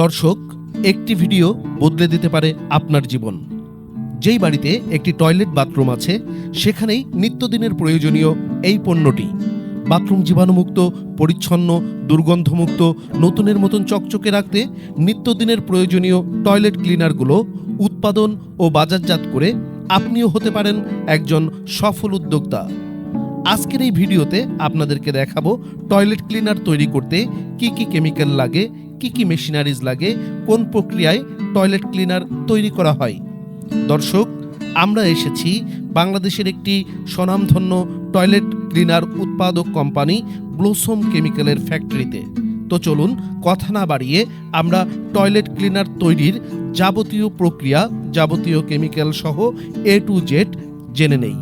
দর্শক, একটি ভিডিও বদলে দিতে পারে আপনার জীবন। যেই বাড়িতে একটি টয়লেট বাথরুম আছে, সেখানেই নিত্যদিনের প্রয়োজনীয় এই পণ্যটি। বাথরুম জীবাণুমুক্ত, পরিচ্ছন্ন, দুর্গন্ধমুক্ত, নতুনের মতন চকচকে রাখতে নিত্যদিনের প্রয়োজনীয় টয়লেট ক্লিনারগুলো উৎপাদন ও বাজারজাত করে আপনিও হতে পারেন একজন সফল উদ্যোক্তা। আজকের এই ভিডিওতে আপনাদেরকে দেখাবো টয়লেট ক্লিনার তৈরি করতে কি কি কেমিক্যাল লাগে কি কি মেশিনারিজ লাগে, কোন প্রক্রিয়ায় টয়লেট ক্লিনার তৈরি করা হয়? দর্শক, আমরা এসেছি বাংলাদেশের একটি স্বনামধন্য টয়লেট ক্লিনার উৎপাদক কোম্পানি ব্লোসম কেমিক্যালের ফ্যাক্টরিতে তো চলুন কথা না বাড়িয়ে আমরা টয়লেট ক্লিনার তৈরির যাবতীয় প্রক্রিয়া, যাবতীয় কেমিক্যাল সহ এ টু জেড জেনে নেই।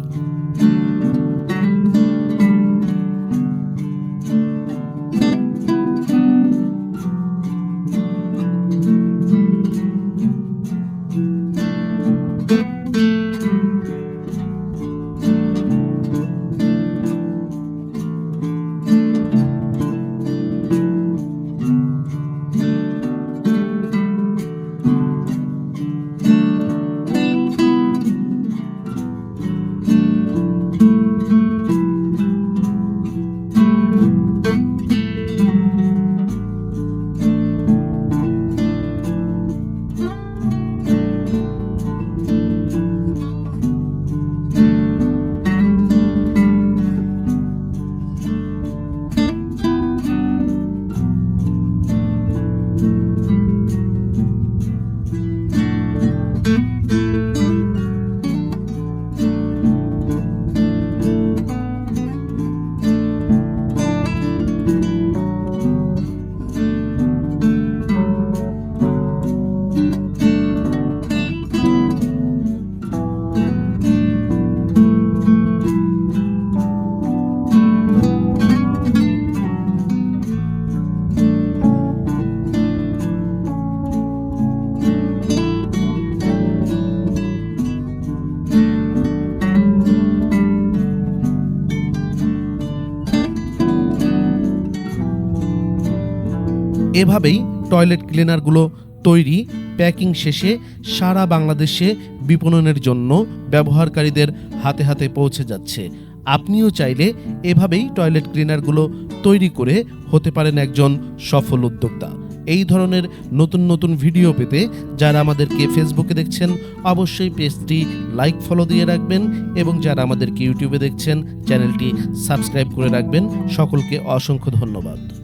এভাবেই টয়লেট ক্লিনারগুলো তৈরি, প্যাকিং শেষে সারা বাংলাদেশে বিপণনের জন্য ব্যবহারকারীদের হাতে হাতে পৌঁছে যাচ্ছে। আপনিও চাইলে এভাবেই টয়লেট ক্লিনারগুলো তৈরি করে হতে পারেন একজন সফল উদ্যোক্তা। এই ধরনের নতুন নতুন ভিডিও পেতে যারা আমাদেরকে ফেসবুকে দেখছেন, অবশ্যই পেজটি লাইক, ফলো দিয়ে রাখবেন এবং যারা আমাদেরকে ইউটিউবে দেখছেন, চ্যানেলটি সাবস্ক্রাইব করে রাখবেন। সকলকে অসংখ্য ধন্যবাদ।